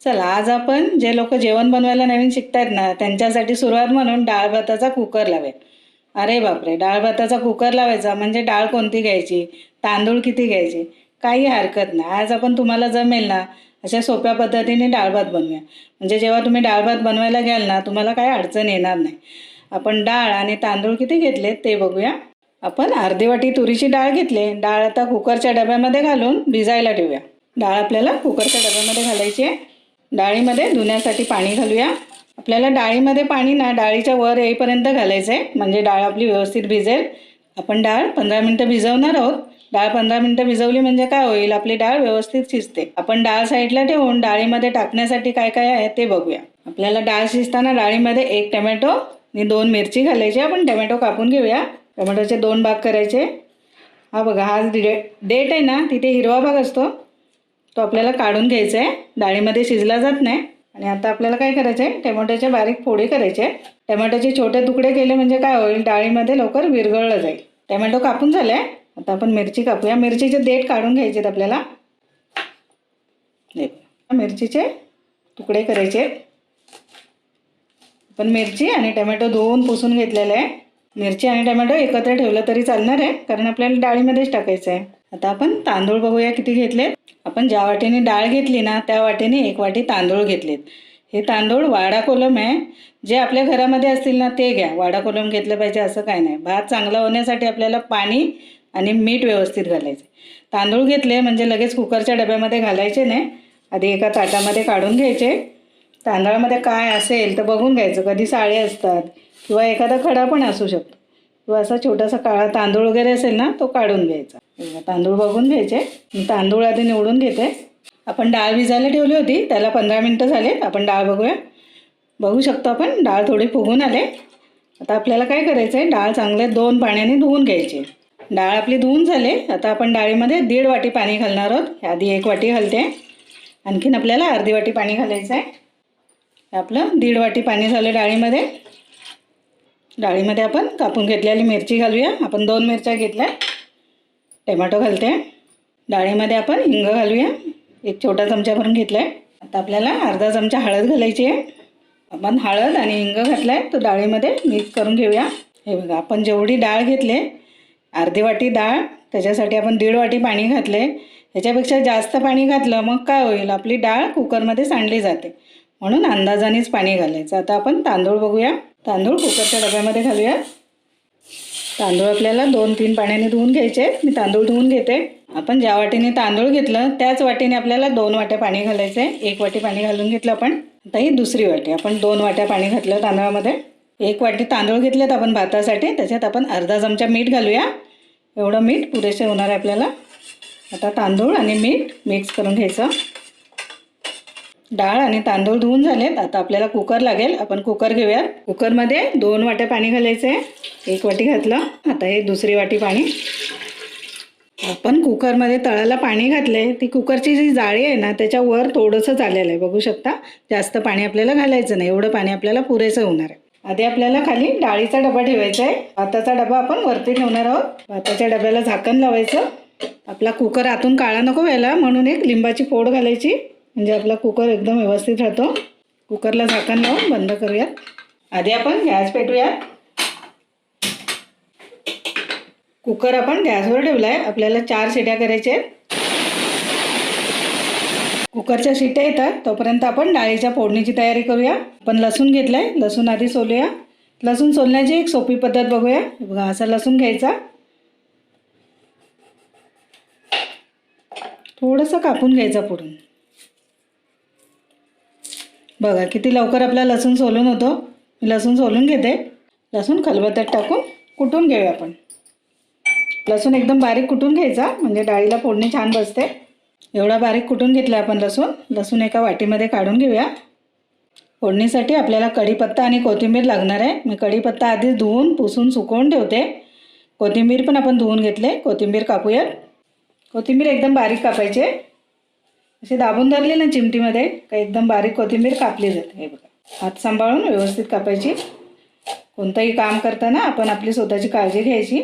चला आज आपण जे लोक जेवण बनवायला नवीन शिकतायत ना त्यांच्यासाठी सुरुवात म्हणून डाळ भाताचा कुकर लावेल. अरे बापरे डाळ भाताचा कुकर लावायचा म्हणजे डाळ कोणती घ्यायची? तांदूळ किती घ्यायचे? काही हरकत नाही. आज आपण तुम्हाला जमेल ना अशा सोप्या पद्धतीने डाळ भात बनवूया. म्हणजे जेव्हा तुम्ही डाळ भात बनवायला घ्याल ना तुम्हाला काही अडचण येणार नाही. आपण डाळ आणि तांदूळ किती घेतले ते बघूया. आपण अर्धी वाटी तुरीची डाळ घेतली. डाळ आता कुकरच्या डब्यामध्ये घालून भिजायला ठेवूया. डाळ आपल्याला कुकरच्या डब्यामध्ये घालायची आहे. डाळीमध्ये धुण्यासाठी पाणी घालूया. आपल्याला डाळीमध्ये पाणी ना डाळीच्या वर येईपर्यंत घालायचं आहे म्हणजे डाळ आपली व्यवस्थित भिजेल. आपण डाळ पंधरा मिनटं भिजवणार आहोत. डाळ पंधरा मिनटं भिजवली म्हणजे काय होईल? आपली डाळ व्यवस्थित शिजते. आपण डाळ साईडला ठेवून डाळीमध्ये टाकण्यासाठी काय काय आहे ते बघूया. आपल्याला डाळ शिजताना डाळीमध्ये एक टमॅटो आणि दोन मिरची घालायची. आपण टमॅटो कापून घेऊया. टमॅटोचे दोन भाग करायचे. हा बघा हा डेट आहे ना तिथे हिरवा भाग असतो. तो आपल्याला काढून घ्यायचा आहे डाळीमध्ये शिजला जात नाही. आणि आता आपल्याला काय करायचं आहे टमॅटोच्या बारीक फोडी करायचे टमॅटोचे छोटे तुकडे केले म्हणजे काय होईल? डाळीमध्ये लवकर विरघळलं जाईल. टमॅटो कापून झाले आता आपण मिरची कापूया. मिरचीचे देठ काढून घ्यायचे आहेत आपल्याला मिरचीचे तुकडे करायचे पण मिरची आणि टमॅटो धुवून पुसून घेतलेलं आहे. मिरची आणि टमॅटो एकत्र ठेवलं तरी चालणार आहे. कारण आपल्याला डाळीमध्येच टाकायचं आहे आता आपण तांदूळ बघूया किती घेतले आपण ज्या वाटेने डाळ घेतली ना त्या वाटेने एक वाटी तांदूळ घेतलेत. हे तांदूळ वाडा कोलम आहे. जे आपल्या घरामध्ये असतील ना ते घ्या. वाडा कोलम घेतलं पाहिजे असं काय नाही. भात चांगला होण्यासाठी आपल्याला पाणी आणि मीठ व्यवस्थित घालायचे तांदूळ घेतले म्हणजे लगेच कुकरच्या डब्यामध्ये घालायचे नाही. आधी एका ताटामध्ये काढून घ्यायचे. तांदळामध्ये काय असेल तर बघून घ्यायचं. कधी साळे असतात किंवा एखादा खडा पण असू शकतो. किंवा असा छोटासा काळा तांदूळ वगैरे असेल ना तो काढून घ्यायचा. तांदूळ बघून घ्यायचे. मी तांदूळ आधी निवडून घेते. आपण डाळ भिजायला ठेवली होती त्याला पंधरा मिनटं झाले आपण डाळ बघूया. बघू शकतो आपण डाळ थोडी फुगून आले. आता आपल्याला काय करायचं आहे डाळ चांगले दोन पाण्याने धुवून घ्यायची. डाळ आपली धुवून झाले. आता आपण डाळीमध्ये दीड वाटी पाणी घालणार आहोत. आधी एक वाटी घालते. आणखीन आपल्याला अर्धी वाटी पाणी घालायचं आहे आपलं दीड वाटी पाणी झालं डाळीमध्ये. डाळीमध्ये आपण कापून घेतलेली मिरची घालूया. आपण दोन मिरच्या घेतल्या. टमॅटो घालते. डाळीमध्ये आपण हिंग घालूया. एक छोटा चमचा भरून घेतला आहे आता आपल्याला अर्धा चमचा हळद घालायची आहे. आपण हळद आणि हिंग घातला आहे तो डाळीमध्ये मिक्स करून घेऊया. हे बघा आपण जेवढी डाळ घेतले अर्धी वाटी डाळ त्याच्यासाठी आपण दीड वाटी पाणी घातले ह्याच्यापेक्षा जास्त पाणी घातलं मग काय होईल? आपली डाळ कुकरमध्ये सांडली जाते. म्हणून अंदाजानेच पाणी घालायचं. आता आपण तांदूळ बघूया. तांदूळ कुकरच्या डब्यामध्ये घालूया. तांदूळ आपल्याला दोन तीन पाण्याने धुवून घ्यायचे मी तांदूळ धुवून घेते. आपण ज्या वाटीने तांदूळ घेतलं त्याच वाटीने आपल्याला दोन वाट्या पाणी घालायचं आहे एक वाटी पाणी घालून घेतलं आपण. आता ही दुसरी वाटी. आपण दोन वाट्या पाणी घातलं तांदळामध्ये. एक वाटी तांदूळ घेतलेत आपण भातासाठी. त्याच्यात आपण अर्धा चमचा मीठ घालूया. एवढं मीठ पुरेसे होणार आहे आपल्याला. आता तांदूळ आणि मीठ मिक्स करून घ्यायचं. डाळ आणि तांदूळ धुवून झालेत. आता आपल्याला कुकर लागेल. आपण कुकर घेऊयात. कुकरमध्ये दोन वाट्या पाणी घालायचं आहे एक वाटी घातलं. आता हे दुसरी वाटी पाणी. आपण कुकरमध्ये तळाला पाणी घातले ती कुकरची जी जाळी आहे ना त्याच्यावर थोडंसं झालेलं आहे. बघू शकता. जास्त पाणी आपल्याला घालायचं नाही. एवढं पाणी आपल्याला पुरेसं होणार आहे. आधी आपल्याला खाली डाळीचा डबा ठेवायचा आहे भाताचा डबा आपण वरती ठेवणार आहोत. भाताच्या डब्याला झाकण लावायचं. आपला कुकर आतून काळा नको व्हायला म्हणून एक लिंबाची फोड घालायची. म्हणजे आपला कुकर एकदम व्यवस्थित राहतो. कुकरला झाकण लावून बंद करूयात. आधी आपण गॅस पेटूयात. कुकर आपण गॅसवर ठेवला आहे आपल्याला चार शिट्या करायच्या आहेत. कुकरच्या शिट्या येतात. तोपर्यंत आपण डाळीच्या फोडणीची तयारी करूया. आपण लसूण घेतलं आहे लसूण आधी सोलूया. लसूण सोलण्याची एक सोपी पद्धत बघूया. बघा असा लसूण घ्यायचा. थोडंसं कापून घ्यायचा पुरून बघा किती लवकर आपला लसूण सोलून होतो. मी लसूण सोलून घेते. लसूण खलबत्त्यात टाकून कुटून घेऊया आपण. लसूण एकदम बारीक कुटून घ्यायचा. म्हणजे डाळीला फोडणी छान बसते. एवढा बारीक कुटून घेतला आपण लसूण. लसूण एका वाटीमध्ये काढून घेऊया. फोडणीसाठी आपल्याला कढीपत्ता आणि कोथिंबीर लागणार आहे. मी कढीपत्ता आधीच धुवून पुसून सुकवून ठेवते. कोथिंबीर पण आपण धुवून घेतले. कोथिंबीर कापूयात. कोथिंबीर एकदम बारीक कापायची. असे अशी दाबून धरले ना चिमटीमध्ये का एकदम बारीक कोथिंबीर कापली जाते. हे बघा. हात सांभाळून व्यवस्थित कापायची. कोणतंही काम करताना आपण आपली स्वतःची काळजी घ्यायची.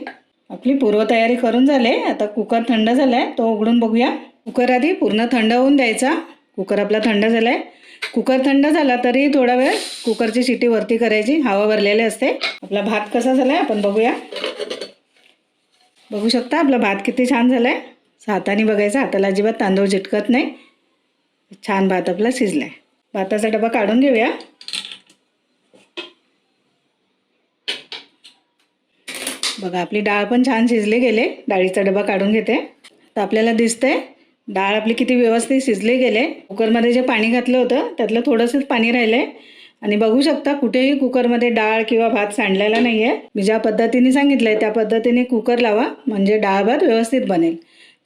आपली पूर्वतयारी करून झाले. आता कुकर थंड झाला आहे तो उघडून बघूया. कुकर आधी पूर्ण थंड होऊन द्यायचा. कुकर आपला थंड झाला आहे कुकर थंड झाला तरी थोडा वेळ कुकरची शिटी वरती करायची. हवा भरलेली असते. आपला भात कसा झाला आहे आपण बघूया. बघू शकता आपला भात किती छान झाला आहे हाताने बघायचा. हाताला अजिबात तांदूळ चिटकत नाही. छान भात आपला शिजला आहे भाताचा डबा काढून घेऊया. बघा आपली डाळ पण छान शिजली गेले. डाळीचा डबा काढून घेते. तर आपल्याला दिसतंय डाळ आपली किती व्यवस्थित शिजली गेले. कुकरमध्ये जे पाणी घातलं होतं त्यातलं थोडंसंच पाणी राहिलं आहे आणि बघू शकता कुठेही कुकरमध्ये डाळ किंवा भात सांडलेला नाही आहे मी ज्या पद्धतीने सांगितलं आहे त्या पद्धतीने कुकर लावा म्हणजे डाळ भात व्यवस्थित बनेल.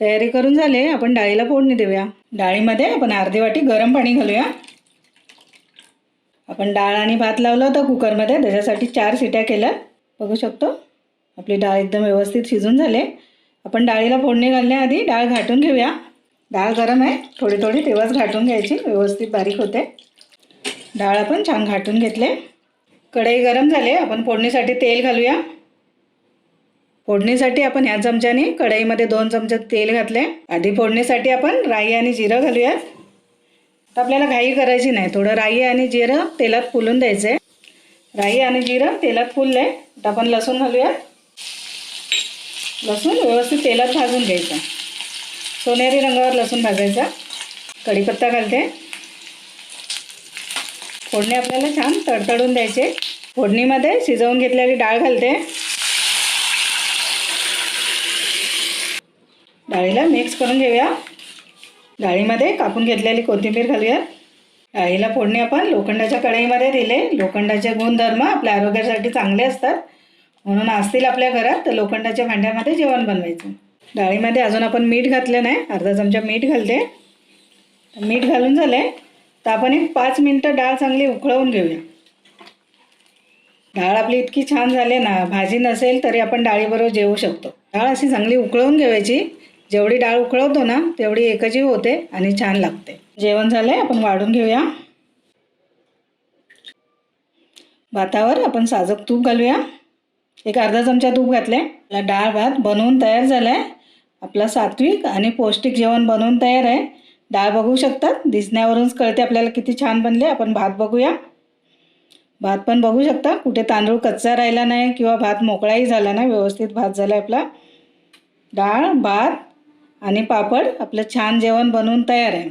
तयारी करून झाले आपण डाळीला फोडणी देऊया. डाळीमध्ये आपण अर्धी वाटी गरम पाणी घालूया. आपण डाळ आणि भात लावला होता कुकरमध्ये. त्याच्यासाठी चार शिट्या केल्या. बघू शकतो. आपली डाळ एकदम व्यवस्थित शिजून झाले. आपण डाळीला फोडणी घालण्याआधी डाळ घाटून घेऊया. डाळ गरम आहे. थोडी थोडी तेव्हाच घाटून घ्यायची. व्यवस्थित बारीक होते. डाळ आपण छान घाटून घेतले कढई गरम झाले आपण फोडणीसाठी तेल घालूया. फोडणीसाठी आपण ह्या चमच्याने कढईमध्ये दोन चमचे तेल घातले. आधी फोडणीसाठी आपण राई आणि जिरं घालूयात. तर आपल्याला घाई करायची नाही. थोडं राई आणि जिरं तेलात फुलून द्यायचं. आहे राई आणि जिरं तेलात फुललं. आहे आपण लसूण घालूयात. लसूण व्यवस्थित तेलात भाजून घ्यायचं. सोनेरी रंगावर लसूण भाजायचा. कढीपत्ता घालते. फोडणी आपल्याला छान तडतडून द्यायचे. फोडणीमध्ये शिजवून घेतलेली डाळ घालते. डाळीला मिक्स करून घेऊया. डाळीमध्ये कापून घेतलेली कोथिंबीर घालूया डाळीला फोडणी आपण लोखंडाच्या कढईमध्ये दिले. लोखंडाचे गुणधर्म आपल्या आरोग्यासाठी चांगले असतात. म्हणून असतील आपल्या घरात तर लोखंडाच्या भांड्यामध्ये जेवण बनवायचं. डाळीमध्ये अजून आपण मीठ घातलं नाही. अर्धा चमचा मीठ घालते. मीठ घालून झाले तर आपण एक पाच मिनटं डाळ चांगली उकळवून घेऊया. डाळ आपली इतकी छान झाली ना भाजी नसेल तरी आपण डाळीबरोबर जेवू शकतो. डाळ अशी चांगली उकळवून घ्यायची जेवढी डाळ उकळवतो ना तेवढी एकजीव होते आणि छान लागते. जेवण झालंय आपण वाढून घेऊया. भातावर आपण साजक तूप घालूया. एक अर्धा चमचा तूप घातले आपला डाळ भात बनवून तयार झाला आहे आपला सात्विक आणि पौष्टिक जेवण बनवून तयार आहे. डाळ बघू शकतात. दिसण्यावरूनच कळते आपल्याला किती छान बनले. आपण भात बघूया. भात पण बघू शकता. कुठे तांदूळ कच्चा राहिला नाही किंवा भात मोकळाही झाला नाही व्यवस्थित भात झाला आहे आपला. डाळ भात आणि पापड आपलं छान जेवण बनवून तयार आहे.